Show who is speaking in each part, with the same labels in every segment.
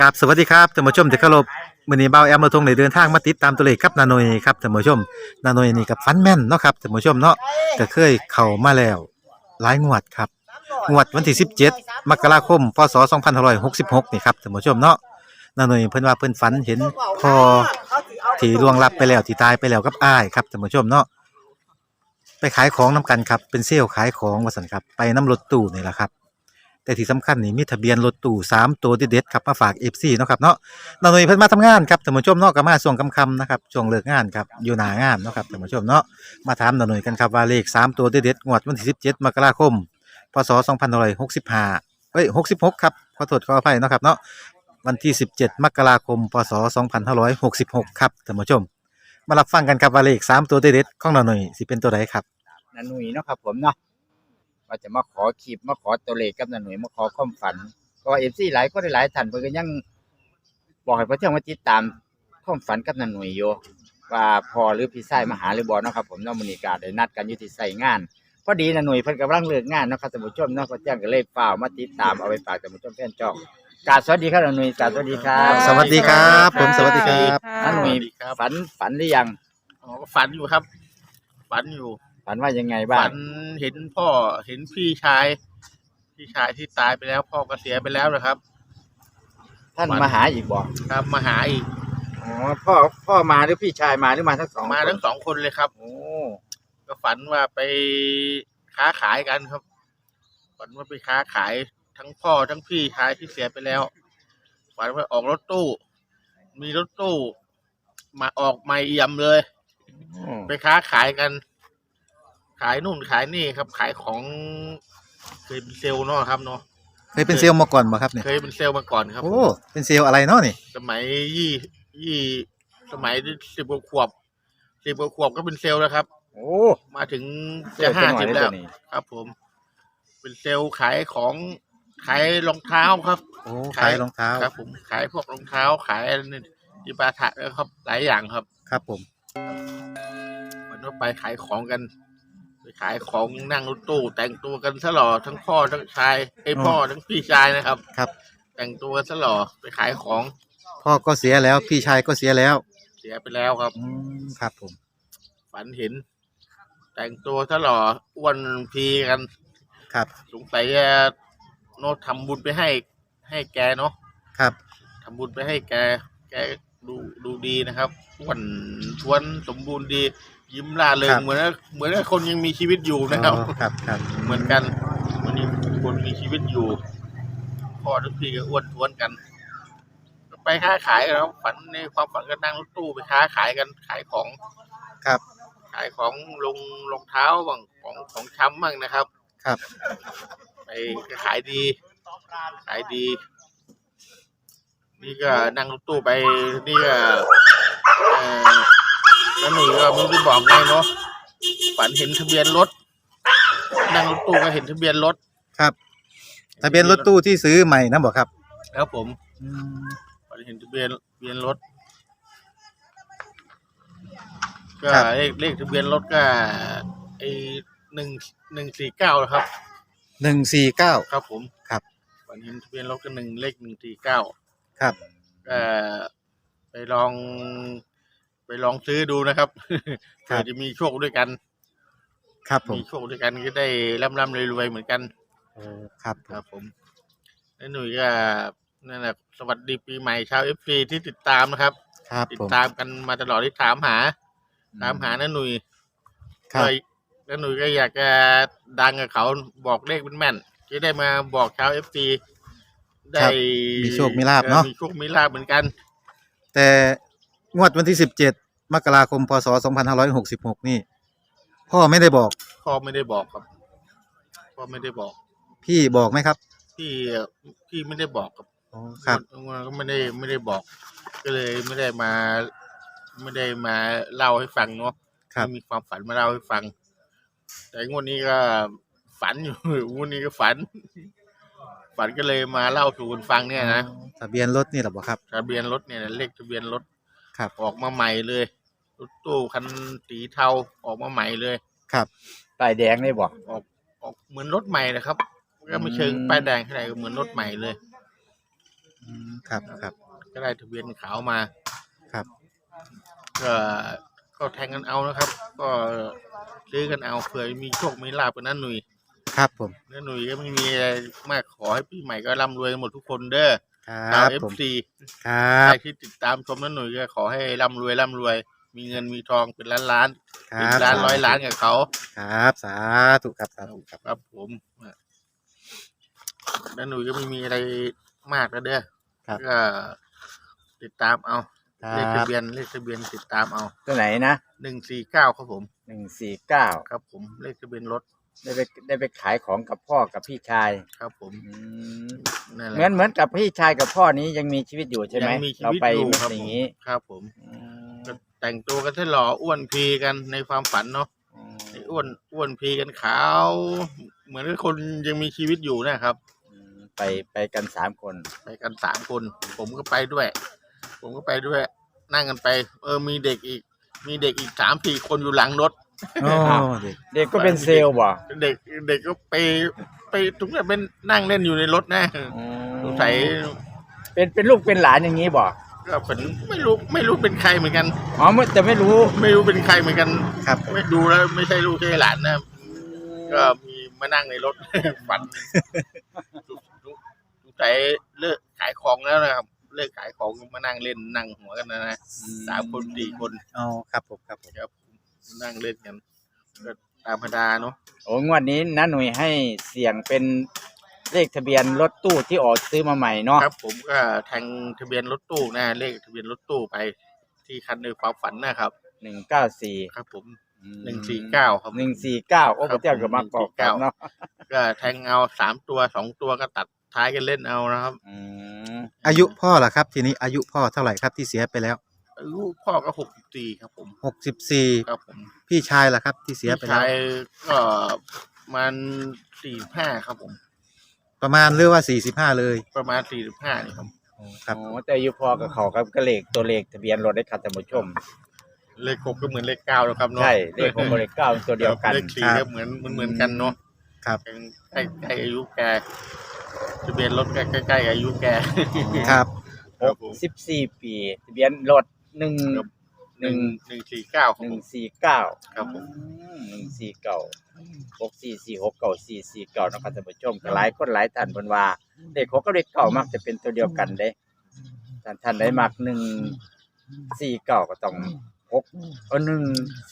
Speaker 1: กับสวัสดีครับท่านผู้ชมที่เคารพมื้อนี้เบาแอมมาทงได้เดินทางมาติดตามตัวเลขครับนาโนยครับท่านผู้ชมนาโนยนี่กับฟันแม่นเนาะครับท่านผู้ชมเนาะก็เคยเข้ามาแล้วหลายงวดครับงวดวันที่ 17 มกราคมพศ2566นี่ครับท่านผู้ชมเนาะนาโนยเพิ่นว่าเพิ่นฝันเห็นพอที่ล่วงลับไปแล้วที่ตายไปแล้วกับอ้ายครับท่านผู้ชมเนาะไปขายของนํกันครับเป็นเซลล์ขายของว่าซั่นครับไปนํรถตู้นี่แหละครับ แต่ที่สำคัญนี่มีทะเบียนรถตู้3ตัวเด็ดๆครับมาฝาก FC เนาะครับเนาะนาหน่ยเพิ่นมาทำงานครับท่านผู้ชมเนาะก็มาช่วงค่ำนะครับช่วงเลิกงานครับอยู่หน้างานเนาะครับท่านผู้ชมเนาะมาถามนาหน่ยกันครับว่าเลข3ตัวเด็ดๆงวดวันที่17มกราคมพศ2565เอ้ย66ครับขอโทษขออภัยเนาะครับเนาะวันที่ 17 มกราคม พศ 2566 ครับท่านผู้ชม มารับฟังกันครับว่าเลข3ตัวเด็ดๆของนาหน่ยสิเป็นตัวใดครับ
Speaker 2: นันหนุ่ยเนาะครับผมเนาะ ว่าจะมาขอคลิปมาขอตัวเลขกับนันหนุ่ยมาขอความฝัน ก็เอฟซีหลายก็ได้หลายท่านเพิ่นก็ยังบอกให้พระเที่ยงมาติดตามความฝันกับนันหนุ่ยอยู่ว่าพอหรือพี่ชายมาหาหรือบ่เนาะครับ ผมเนาะมื้อนี้ก็ได้นัดกันอยู่ที่ไสงาน พอดีนันหนุ่ยเพิ่นกำลังเลิกงานเนาะครับท่านผู้ชมเนาะพระเที่ยงก็เลยเฝ้าวมาติดตามเอาไปฝากท่านผู้ชมแฟนจองกราบสวัสดีครับนันหนุ่ยกราบสวัสดีครับ
Speaker 1: สวัสดีครับ ผมสวัสดีครับ
Speaker 2: นันหนุ่ย
Speaker 3: สวัสดีครับ
Speaker 2: ฝันฝันหรือยัง
Speaker 3: อ๋อฝันอยู่ครับ ฝันอยู่
Speaker 2: ฝันว่ายังไงบ้า
Speaker 3: ฝั
Speaker 2: ง
Speaker 3: นเห็นพ่อเห็นพี่ชาย พี่ชายที่ตายไปแล้ว พ่อก็เสียไปแล้วนะครับ
Speaker 2: ท่าน
Speaker 3: ฝัน
Speaker 2: มาหาอีกบ่
Speaker 3: ครับมาหาอีก
Speaker 2: อ๋อพ่อพ่อมาหรือพี่ชายมาหรือมาทั้งสอง
Speaker 3: มา
Speaker 2: คน
Speaker 3: ทั้งสองคนเลยครับ
Speaker 2: โอ้
Speaker 3: ก็ฝันว่าไปค้าขายกันครับ ฝันว่าไปค้าขายทั้งพ่อทั้งพี่ชายที่เสียไปแล้ว ฝันว่าออกรถตู้ มีรถตู้ มาออกไม่เอี่ยมเลย ไปค้าขายกัน ขายนู่นขายนี่ครับ ขายของเคยเป็นเซลล์เนาะครับเนาะ
Speaker 1: เคยเป็นเซลล์มาก่อนบ่ครับเนี่ย
Speaker 3: เคยเป็นเซลล์มาก่อนครับ
Speaker 1: โอ้เป็นเซลล์อะไรเนาะนี่
Speaker 3: สมัยยี่ยี่สมัยสิบกว่าขวบสิบกว่าขวบก็เป็นเซลล์แล้วครับ
Speaker 2: โอ้
Speaker 3: มาถึง
Speaker 2: เสื้
Speaker 3: จะ
Speaker 2: อ
Speaker 3: ห้า
Speaker 2: จังห
Speaker 3: สิบ
Speaker 2: น่อย
Speaker 3: แล้ว
Speaker 2: เดี๋ยนี้
Speaker 3: ครับ ผม เป็นเซลล์ขายของขายรองเท้าครับ
Speaker 1: โอ้ขายรองเท้า
Speaker 3: ครับ ผมขายพวกรองเท้าขายอะไรนี่จิปาถะแล้วครับหลายอย่างครับ
Speaker 1: ครับผม
Speaker 3: วันว่าไปขายของกันไป ขายของนั่งรถตู้ แต่งตัวกันซะหล่อทั้งพ่อทั้งชายไอ้ยพ่อทั้งพี่ชายนะครับ
Speaker 1: ครับ
Speaker 3: แต่งตัวกันซะหล่อไปขายของ
Speaker 1: พ่อก็เสียแล้ว พี่ชายก็เสียแล้ว
Speaker 3: เสียไปแล้วครับ
Speaker 1: อืมครับผม
Speaker 3: ฝันเห็น แต่งตัวซะหล่ออ้วนพีกัน
Speaker 1: ครับ
Speaker 3: สงสัยจะโน้ตทำบุญไปให้ ให้แกเนาะ
Speaker 1: ครับ
Speaker 3: ทำบุญไปให้แก แกดูดูดีนะครับอ้วนทวนสมบูรณ์ดี ยิ้มร่าเริงเหมือนกับเหมือนกับคนยังมีชีวิตอยู่นะครับ
Speaker 1: อ๋อครับครับ
Speaker 3: เหมือนกันมันยังคนมีชีวิตอยู่พ่อทุกพี่ก็อ้วนท้วนกัน ไปค้าขายกันแล้วฝันในความฝันก็นั่งรถตู้ไปค้าขายกันขายของ
Speaker 1: ครับ
Speaker 3: ขายของลงรองเท้าบ้างของของช้ำบ้างนะครับ
Speaker 1: ครับ
Speaker 3: ไปก็ขายดี ขายดี นี่ก็นั่งรถตู้ไป นี่ก็เออ แล้วหนูก็ไม่รู้บอกไงเนาะฝันเห็นทะเบียนรถนั่งรถตู้ก็เห็นทะเบียนรถ
Speaker 1: ครับทะเบียนรถตู้ที่ซื้อใหม่นะบอกครับ
Speaker 3: แล้วผม
Speaker 1: อืม
Speaker 3: ฝันเห็นทะเบียนทะเบียนรถก็
Speaker 1: ครับ
Speaker 3: เลขเลขทะเบียนรถก็ไอหนึ่งหนึ่งสี่เก้าครับ
Speaker 1: หนึ่งสี่เก้า
Speaker 3: ครับผม
Speaker 1: ครับ
Speaker 3: ฝันเห็นทะเบียนรถก็หนึ่งเลขหนึ่งสี่เก้า
Speaker 1: ครับ
Speaker 3: ก็ไปลอง ไปลองซื้อดูนะครับเผื่อจะมีโชคด้วยกัน
Speaker 1: ครับผม
Speaker 3: มีโชคด้วยกันก็ได้ร่ำร่ำรวยรวยๆเหมือนกัน
Speaker 1: โอ้ครับผ
Speaker 3: ครั
Speaker 1: ม
Speaker 3: บผมแล้วหนุ่ยก็นั่นแหละสวัสดีปีใหม่ชาวเอฟซีที่ติดตามนะครับ
Speaker 1: ครับ
Speaker 3: ติด
Speaker 1: ผม
Speaker 3: ตามกันมาตลอดที่ถามหา ถามหาน้าหนุ่ย
Speaker 1: ครับ
Speaker 3: ก็น้าหนุ่ยก็อยากจะดังกับเขาบอกเลขเป็นแม่นจะได้มาบอกชาวเอฟซีได้
Speaker 1: มีโชคมีลาภเนาะ
Speaker 3: ออมีโชคมีลาภเหมือนกัน
Speaker 1: แต่ งวดวันที่สิบเจ็ดมกราคมพศสองพันห้าร้อยหกสิบหกนี่ พ่อไม่ได้บอก
Speaker 3: พ่อไม่ได้บอกครับพ่อไม่ได้บอก
Speaker 1: พี่บอกไหมครับ
Speaker 3: พี่พี่ไม่ได้บอกครับ
Speaker 1: อ๋อครับ
Speaker 3: มันก็ไม่ได้ไม่ได้บอก ก็เลยไม่ได้มา ไม่ได้มาเล่าให้ฟังเนาะ
Speaker 1: ครับ
Speaker 3: ไม่มีความฝันมาเล่าให้ฟัง แต่งวดนี้ก็ฝันอยู่ งวดนี้ก็ฝัน ฝันก็เลยมาเล่าสู่กันฟังเนี่ยนะ
Speaker 1: ทะเบียนรถนี่หรอบอกครับ
Speaker 3: ทะเบียนรถเนี่ยนะเลขทะเบียนรถ
Speaker 1: ครับ
Speaker 3: ออกมาใหม่เลยรถตู้คันสีเทาออกมาใหม่เลย
Speaker 2: ป้ายแดงได้บ่
Speaker 3: ออกออกเหมือนรถใหม่นะครับก็ไม่เชิง
Speaker 2: อืม
Speaker 3: ป้ายแดงเท่าไหร่ก็เหมือนรถใหม่เลย
Speaker 1: อืมครับครับ
Speaker 3: ก็ได้ทะเบียนขาวมา
Speaker 1: ครับ
Speaker 3: ก็ก็แทงกันเอานะครับ ก็ซื้อกันเอาเผื่อมีโชคมีลาบกันนั่นหนุ่ย
Speaker 1: ครับผม
Speaker 3: นั่นหนุ่ยก็ไม่มีอะไรมากขอให้ปีใหม่ก็ร่ำรวยหมดทุกคนเด้อ
Speaker 1: ค
Speaker 3: ชาว
Speaker 1: รับ
Speaker 3: เอฟ
Speaker 1: ผม
Speaker 3: ซี
Speaker 1: ครั
Speaker 3: ใค
Speaker 1: บ
Speaker 3: รที่ติดตามชมนั่นหนุ่ยก็ขอให้ร่ำรวยร่ำรวย มีเงินมีทองเป็นล้านล้าน
Speaker 1: ค
Speaker 3: เป็น
Speaker 1: รับ
Speaker 3: ล้านร้อยล้านกับเขา
Speaker 1: ครับ สาธุครับสาธุครับ
Speaker 3: ครับผมนั่นหนุ่ยก็ไม่มีอะไรมากแล้วเด้อ
Speaker 1: ครับ
Speaker 3: ก็ติดตามเอา
Speaker 1: ค
Speaker 3: เลข
Speaker 1: รั
Speaker 3: ทะ
Speaker 1: บ
Speaker 3: เบียนเลขทะเบียนติดตามเอา
Speaker 2: ตัวไหนนะ
Speaker 3: หนึ่งสี่เก้าครับผม
Speaker 2: หนึ่งสี่เก้า
Speaker 3: ครับผมเลขทะเบียนรถ
Speaker 2: ได้ไปได้ไปขายของกับพ่อกับพี่ชาย
Speaker 3: ครับผม
Speaker 2: อืม
Speaker 3: นั่นแห
Speaker 2: เหมือน
Speaker 3: ละ
Speaker 2: เหมือนกับพี่ชายกับพ่อนี้ยังมีชีวิตอยู่ใช่ไหม
Speaker 3: ยังมีชี
Speaker 2: เรา
Speaker 3: วิต
Speaker 2: ไป
Speaker 3: อยู่
Speaker 2: ไม่
Speaker 3: ครับ
Speaker 2: อ
Speaker 3: ผ
Speaker 2: ย่าง
Speaker 3: ม
Speaker 2: นี้
Speaker 3: ครับผม
Speaker 2: อืม
Speaker 3: ก็แต่งตัวกันให้หล่ออ้วนพีกันในความฝันเนาะ
Speaker 2: อืม
Speaker 3: ไอ้อ้วนอ้วนพีกันขาว เหมือนกับคนยังมีชีวิตอยู่นะครับ
Speaker 2: อืมไปไปกันสามคน
Speaker 3: ไปกันสามคน ผมก็ไปด้วย ผมก็ไปด้วย นั่งกันไป เออมีเด็กอีก มีเด็กอีกสามสี่คนอยู่หลังรถ
Speaker 1: โอ้เด็ก
Speaker 2: เด็กก็เป็นเซลล์บ่
Speaker 3: เด็กเด็กก็ไปไปทุกอย่างเป็นนั่งเล่นอยู่ในรถนะ
Speaker 2: อืม
Speaker 3: สงสัย
Speaker 2: เป็นเป็นลูกเป็นหลานอย่างนี้บ่
Speaker 3: ก็เป็นไม่รู้ไม่รู้เป็นใครเหมือนกัน
Speaker 2: อ๋อไม่แต่ไม่รู้
Speaker 3: ไม่รู้เป็นใครเหมือนกัน
Speaker 1: ครับ
Speaker 3: ไม่ดูแล้วไม่ใช่ลูกใช่หลานนะก็มีมานั่งในรถฝันสงสัยเลิกขายของแล้วนะครับเลิกขายของมานั่งเล่นนั่งหัวกันนะนะสามคนสี่คน
Speaker 1: อ๋อครับผมครับผม
Speaker 3: ครับ นั่งเล่นกันก็ตามธรรมดาเนาะ
Speaker 2: โอ้งวดนี้น้าหนุ่ยให้เสี่ยงเป็นเลขทะเบียนรถตู้ที่ออกซื้อมาใหม่เนาะ
Speaker 3: ครับ ผมก็แทงทะเบียนรถตู้นะเลขทะเบียนรถตู้ไป ที่คันในความฝันนะครับ
Speaker 2: หนึ่งเก้าสี่
Speaker 3: ครับ ผมหนึ่งสี่เก้าครับ
Speaker 2: หนึ่งสี่เก้าโอ้
Speaker 3: ครั
Speaker 2: พ
Speaker 3: บ
Speaker 2: ระเจ้าก็มากอกกัน
Speaker 3: 149
Speaker 2: เนาะ
Speaker 3: ก็แทงเอาสามตัวสองตัวก็ตัดท้ายกันเล่นเอานะครับ
Speaker 2: อืม
Speaker 1: อายุพ่อล่ะครับ ทีนี้อายุพ่อเท่าไหร่ครับที่เสียไปแล้ว
Speaker 3: อายุพ่อก็หกสิบสี่ครับผม
Speaker 1: หกสิบสี่
Speaker 3: ครับผม
Speaker 1: พี่ชายล่ะครับ ที่เสียไป
Speaker 3: พี่
Speaker 1: แล้ว
Speaker 3: ชายก็มันสี่ห้าครับผม
Speaker 1: ประมาณเรียกว่าสี่สิบห้าเลย
Speaker 3: ประมาณสี่สิบห้านี่ครับ
Speaker 1: ครับ
Speaker 2: โอ้แต่อายุพอกับเขากับก็เลขตัวเลขทะเบียนรถได้ครับท่านผู้ชม
Speaker 3: เลขหกก็เหมือนเลขเก้าแล้วครับเนาะ
Speaker 2: ใช่เลขของบริเก้าตัวเดียวกัน
Speaker 3: เลขสี่ก็เหมือนเหมือนเหมือนกันเนาะ
Speaker 1: ครับ
Speaker 3: ใกล้ใกล้อายุแกทะเบียนรถใกล้ใกล้ใกล้อายุแก
Speaker 1: ครับ
Speaker 3: ครับผม
Speaker 2: สิบสี่ปี ทะเบียนรถ หนึ่ง
Speaker 3: ครับ
Speaker 2: หนึ่ง
Speaker 3: หนึ่งสี่เก้าครับ
Speaker 2: หนึ่
Speaker 3: ผ
Speaker 2: ง
Speaker 3: ม
Speaker 2: สี่เก้า
Speaker 3: ครับผม
Speaker 2: หนึ่งสี่เก้าหกสี่สี่หกเก้าสี่สี่เก้านะครับท่านผู้ชมก็หลายคนหลายท่านเพิ่นว่าเลขหกกับเลขเก้ามักจะเป็นตัวเดียวกันเด้ท่านท่านได้มักหนึ่งสี่เก้าก็ต้องหกเออหนึ่ง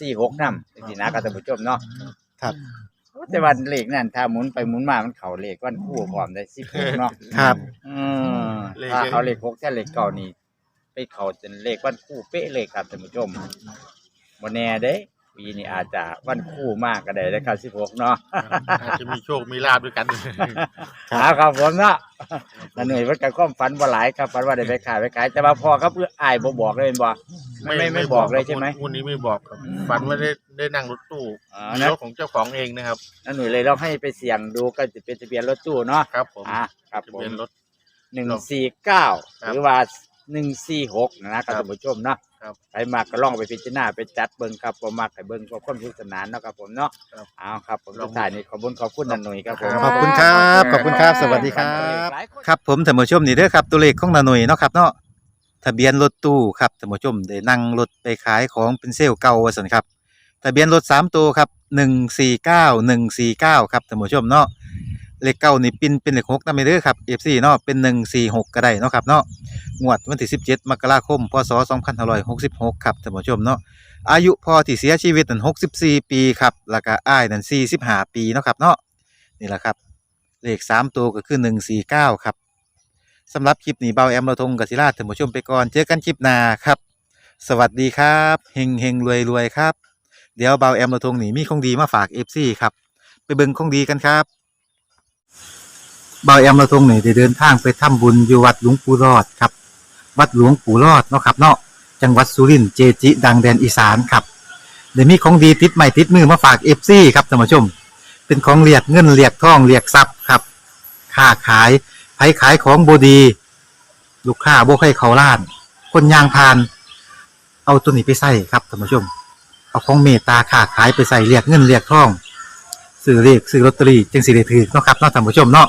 Speaker 2: สี่หกนำสินะครับท่านผู้ชมเนาะ
Speaker 1: ครับ
Speaker 2: แต่วันเลขนั่นถ้าหมุนไปหมุนมามันเข้าเลขวันคู่พร้อมได้สิบหกเนาะ
Speaker 1: ครับ
Speaker 2: อืมถ้าเขาเลขหกแค่เลขเก้านี่ไป เข้าจนเลขวันคู่เป๊ะเลยครับท่านผู้ชมบ่แน่เด้ปีนี้อาจจะวันคู่มากก็ได้ได้ครับสิบหกเนาะ
Speaker 3: อาจจะมีโชค มีลาบด้วยกัน
Speaker 2: ครับครับผมเนาะนั่นหน่วยว่าการความฝันบ่หลายครับฝันว่าได้ไปขายไปขาย แต่ว่าพอครับเพื่ออายบ่บอกเลยแม่นบ่ไม่ไม่ไม่บอกเลยใช่ไหม
Speaker 3: วันนี้ไม่บอกครับฝันว่าได้ได้นั่งรถตู้
Speaker 2: อ๋อ
Speaker 3: มี
Speaker 2: นะ
Speaker 3: รถของเจ้าของเองนะครับ
Speaker 2: นั่นหน่วยเลยลองให้ไปเสี่ยงดูก็จะเป็นทะเบียนรถตู้เนาะ
Speaker 3: ครับผม
Speaker 2: อ่าครับ
Speaker 3: ทะ
Speaker 2: ผม
Speaker 3: เบียนรถ
Speaker 2: หนึ่งสี่เก้า
Speaker 3: ครับ
Speaker 2: หรือว่า หนึ่งสี่หกนะครับท่านผู้ชมเนาะ
Speaker 3: ครับ
Speaker 2: ใครมากก็ลองไปพิจารณาไปจัดเบิ่งครับผมมากไปเบิ่งก็ความสนุกสนานเนาะครับผมเนาะ
Speaker 3: ครับ
Speaker 2: เอาครับผมสุดท้ายนี้ขอบคุณขอบคุณนันหนุ่ยครับผม
Speaker 1: ขอบคุณครับ ขอบคุณครับ สวัสดีครับครับผมท่านผู้ชมนี่เด้อครับตัวเลขของนาหน่ยเนาะครับเนาะทะเบียนรถตู้ครับท่านผู้ชมได้นั่งรถไปขายของเป็นเซลล์เก่าว่าซั่นครับทะเบียนรถสามตัวครับหนึ่งสี่เก้าหนึ่งสี่เก้าครับท่านผู้ชมเนาะ เลขเก้านี่ปินเป็นเลขหกนำไปเด้อครับเอฟซีเนาะเป็นหนึ่งสี่หกก็ได้เนาะครับเนาะงวดวันที่สิบเจ็ดมกราคมพศสองพันห้าร้อยหกสิบหกครับท่านผู้ชมเนาะอายุพอที่เสียชีวิตนั่นหกสิบสี่ปีครับแล้วก็อ้ายนั่นสี่สิบห้าปีเนาะครับเนาะนี่แหละครับ เลขสามตัวก็คือหนึ่งสี่เก้าครับสำหรับคลิปนี้เบาแอมเราทงกศิราท่านผู้ชมไปก่อนเจอกันคลิปหน้าครับ สวัสดีครับเฮงเฮงรวยรวยครับ เดี๋ยวเบาแอมเราทงนี่มีของดีมาฝากเอฟซีครับไปเบิ่งของดีกันครับ เบาแอมเราทรงนี่ได้เดินทางไปทำบุญอยู่วัดหลวงปู่รอดครับ วัดหลวงปู่รอดเนาะครับเนาะจังหวัดสุรินทร์เจจิ ดังแดนอีสานครับเดี๋ยวมีของดีติดใหม่ติดมือมาฝากเอฟซีครับท่านผู้ชม เป็นของเรียกเงินเรียกทองเรียกทรัพย์ครับค้าขายไผขายของบดี ลูกค้าโบให้เขาล้าน คนยางพาน เอาตัวนี้ไปใส่ครับท่านผู้ชม เอาของเมตตาค้าขายไปใส่เรียกเงินเรียกทองซื้อเรียกซื้อลอตเตอรี่จึงสิได้ถือเนาะครับเนาะท่านผู้ชมเนาะ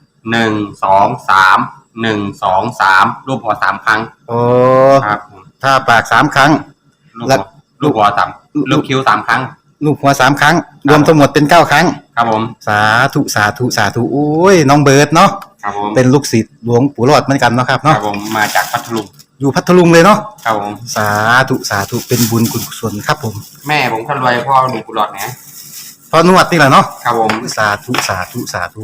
Speaker 4: หนึ่งสองสามหนึ่งสองสามรูปหัวสามครั้ง
Speaker 1: โอ้
Speaker 4: ครับผม
Speaker 1: ถ้าปากสามครั้ง
Speaker 4: ลูก
Speaker 1: แล้
Speaker 4: หั
Speaker 1: ว
Speaker 4: วลูกหัวสามลูกคิ้วสามครั้ง
Speaker 1: ลูกหัวสามครั้ง รวมทั้งหมดเป็นเก้าครั้ง
Speaker 4: ครับผม
Speaker 1: สาธุสาธุสาธุโอ้ยน้องเบิร์ดเนาะ
Speaker 4: ครับผม
Speaker 1: เป็นลูกศิษย์หลวงปู่รอดเหมือนกันเนาะครับ
Speaker 4: ครั
Speaker 1: เนาะ
Speaker 4: บผมมาจากพัทลุง
Speaker 1: อยู่พัทลุงเลยเนาะ
Speaker 4: ครับผม
Speaker 1: สาธุสาธุเป็นบุญคุณกุศลครับผม
Speaker 4: แม่ผมคนรวยพ่อหนุ่มกุหลาบนะ
Speaker 1: พอนวดนี่แหละเนาะ
Speaker 4: ครับผม
Speaker 1: สาธุสาธุสาธุ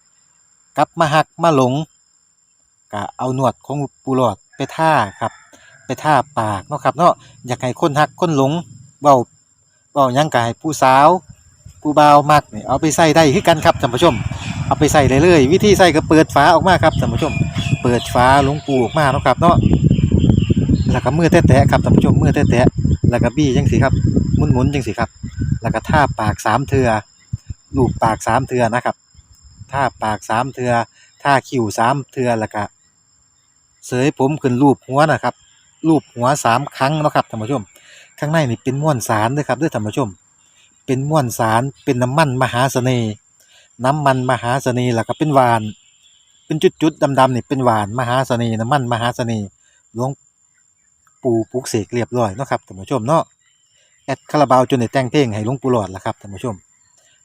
Speaker 1: กลับมาหักมาหลงก็เอาหนวดของปูหลอดไปท่าครับ ไปท่าปากเนาะครับเนาะอยากให้คนหักคนหลงเบาเบายังกายผู้สาวผู้บ่าวมักเนี่ยเอาไปใส่ได้คือกันครับท่านผู้ชม เอาไปใส่ได้เลยวิธีใส่ก็เปิดฝาออกมาครับท่านผู้ชม เปิดฝาหลวงปูออกมาเนาะครับเนาะแล้วก็มือแตะๆครับท่านผู้ชมมือแตะๆแล้วก็บี้จังสิครับหมุนๆจังสิครับ แล้วก็ท่าปากสามเทือลูบปากสามเทือนะครับ ท่าปากสามเทือท่าคิ้วสามเทือแล้วก็เสยผมขึ้นรูปหัวนะครับ รูปหัวสามครั้งนะครับท่านผู้ชม ข้างในนี่เป็นม้วนสารด้วยครับด้วยท่านผู้ชม เป็นม้วนสารเป็นน้ำมันมหาเสน่ห์น้ำมันมหาเสน่ห์แล้วก็เป็นหวาน เป็นจุดๆดำๆนี่เป็นหวานมหาเสน่ห์น้ำมันมหาเสน่ห์หลวงปู่ปลุกเสกเรียบร้อยเนาะครับท่านผู้ชมเนาะแอดคาราบาวจนได้แต่งเพลงให้หลวงปู่หลอดล่ะครับท่านผู้ชม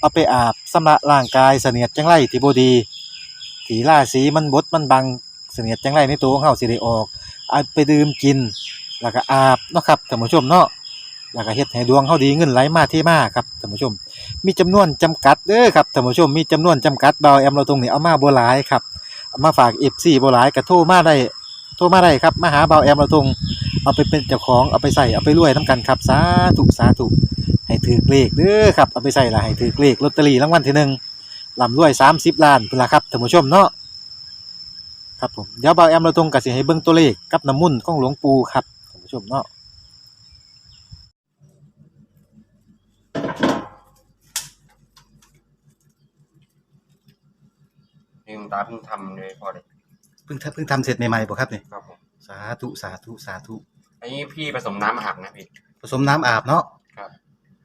Speaker 1: เอาไปอาบสำระร่างกายเสนียดจังไรที่บ่ดีถีล่าสีมันบดมันบังเสนียดจังไรในตัวของเฮาสิได้ออกเอาไปดื่มกิน แล้วก็อาบเนาะครับท่านผู้ชมเนาะแล้วก็เฮ็ดให้ดวงเฮาดีเงินไหลมาเทมาครับท่านผู้ชม มีจำนวนจำกัดเด้อครับท่านผู้ชมมีจำนวนจำกัดเบาแอมเราตรงนี้เอามาบ่หลายครับเอามาฝาก FC บ่หลายก็โทรมาได้โทรมาได้ครับมาหาเบาแอมเราตรงเอาไปเป็นเจ้าของเอาไปใส่เอาไปรวยนํกันครับสาธุสาธุ ให้ถือเลขเด้อครับเอาไปใส่ละให้ถือเลขลอตเตอรี่รางวัลที่หนึ่งลำรวย30ล้านพุ่นล่ะครับท่านผู้ชมเนาะครับผมเดี๋ยวเบาแอมเราตรงก็สิให้เบิ่งตัวเลขกับน้ำมุ่นต์ของหลวงปู่ครับท่านผู้ชมเนาะ
Speaker 4: นี่คุณตาเพิ่งทำเลยพอเลย
Speaker 1: เพิ่งทำเพิ่งทำเสร็จใหม่ๆบ่ครับนี่
Speaker 4: ครับผม
Speaker 1: สาธุสาธุสาธุ
Speaker 4: อันนี้พี่ผสมน้ำอาบนะพี่
Speaker 1: ผสมน้ำอาบเนาะ
Speaker 4: ครับ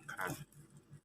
Speaker 4: ับ